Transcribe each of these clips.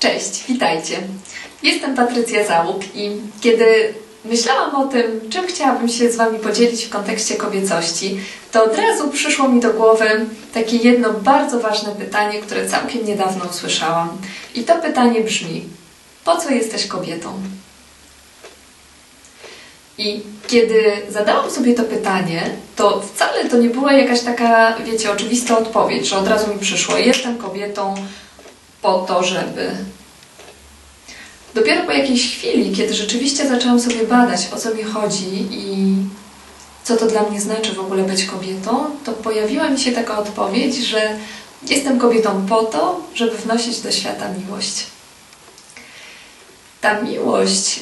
Cześć, witajcie. Jestem Patrycja Załuk i kiedy myślałam o tym, czym chciałabym się z Wami podzielić w kontekście kobiecości, to od razu przyszło mi do głowy takie jedno bardzo ważne pytanie, które całkiem niedawno usłyszałam. I to pytanie brzmi: po co jesteś kobietą? I kiedy zadałam sobie to pytanie, to wcale to nie była jakaś taka, wiecie, oczywista odpowiedź, że od razu mi przyszło: jestem kobietą po to, żeby. Dopiero po jakiejś chwili, kiedy rzeczywiście zaczęłam sobie badać, o co mi chodzi i co to dla mnie znaczy w ogóle być kobietą, to pojawiła mi się taka odpowiedź, że jestem kobietą po to, żeby wnosić do świata miłość. Ta miłość y,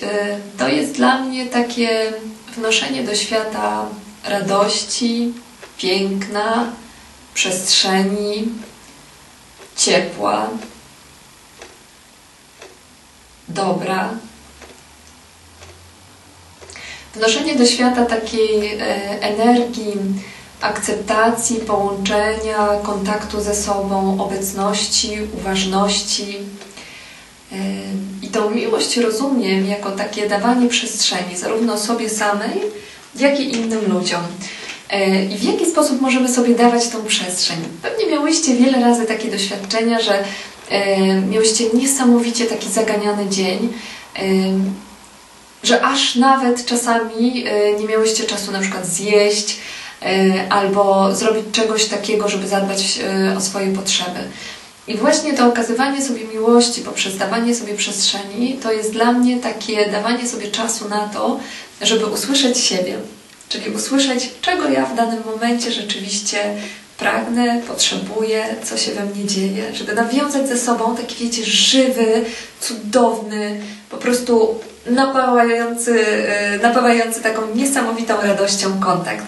to jest dla mnie takie wnoszenie do świata radości, piękna, przestrzeni, ciepła, dobra. Wnoszenie do świata takiej e, energii, akceptacji, połączenia, kontaktu ze sobą, obecności, uważności. E, I tą miłość rozumiem jako takie dawanie przestrzeni, zarówno sobie samej, jak i innym ludziom. E, I w jaki sposób możemy sobie dawać tą przestrzeń? Pewnie miałyście wiele razy takie doświadczenia, że miałyście niesamowicie taki zaganiany dzień, e, że aż nawet czasami e, nie miałyście czasu na przykład zjeść albo zrobić czegoś takiego, żeby zadbać o swoje potrzeby. I właśnie to okazywanie sobie miłości poprzez dawanie sobie przestrzeni to jest dla mnie takie dawanie sobie czasu na to, żeby usłyszeć siebie, czyli usłyszeć, czego ja w danym momencie rzeczywiście pragnę, potrzebuję, co się we mnie dzieje, żeby nawiązać ze sobą taki, wiecie, żywy, cudowny, po prostu napawający, e, napawający taką niesamowitą radością kontakt.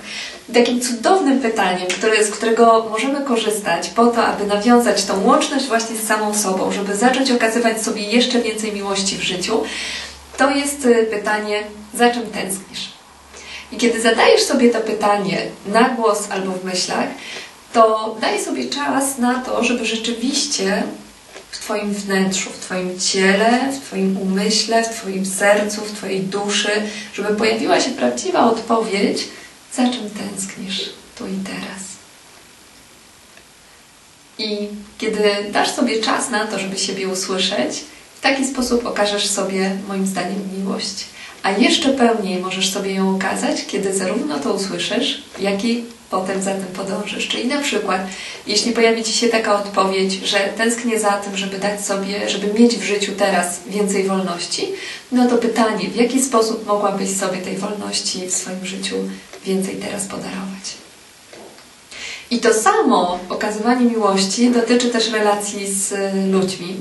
Takim cudownym pytaniem, które, z którego możemy korzystać po to, aby nawiązać tą łączność właśnie z samą sobą, żeby zacząć okazywać sobie jeszcze więcej miłości w życiu, to jest e, pytanie, za czym tęsknisz? I kiedy zadajesz sobie to pytanie na głos albo w myślach, to daj sobie czas na to, żeby rzeczywiście w Twoim wnętrzu, w Twoim ciele, w Twoim umyśle, w Twoim sercu, w Twojej duszy, żeby pojawiła się prawdziwa odpowiedź, za czym tęsknisz tu i teraz. I kiedy dasz sobie czas na to, żeby siebie usłyszeć, w taki sposób okażesz sobie, moim zdaniem, miłość. A jeszcze pełniej możesz sobie ją okazać, kiedy zarówno to usłyszysz, jak i potem za tym podążysz. Czyli na przykład, jeśli pojawi Ci się taka odpowiedź, że tęsknię za tym, żeby dać sobie, żeby mieć w życiu teraz więcej wolności, no to pytanie, w jaki sposób mogłabyś sobie tej wolności w swoim życiu więcej teraz podarować? I to samo okazywanie miłości dotyczy też relacji z ludźmi,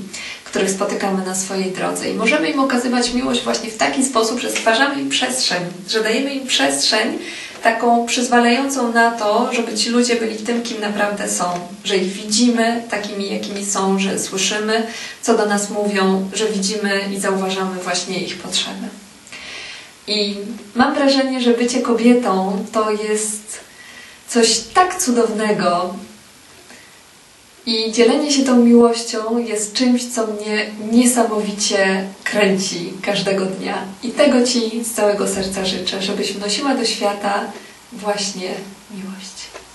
których spotykamy na swojej drodze. I możemy im okazywać miłość właśnie w taki sposób, że stwarzamy im przestrzeń, że dajemy im przestrzeń taką przyzwalającą na to, żeby ci ludzie byli tym, kim naprawdę są, że ich widzimy takimi, jakimi są, że słyszymy, co do nas mówią, że widzimy i zauważamy właśnie ich potrzeby. I mam wrażenie, że bycie kobietą to jest coś tak cudownego, i dzielenie się tą miłością jest czymś, co mnie niesamowicie kręci każdego dnia. I tego Ci z całego serca życzę, żebyś wnosiła do świata właśnie miłość.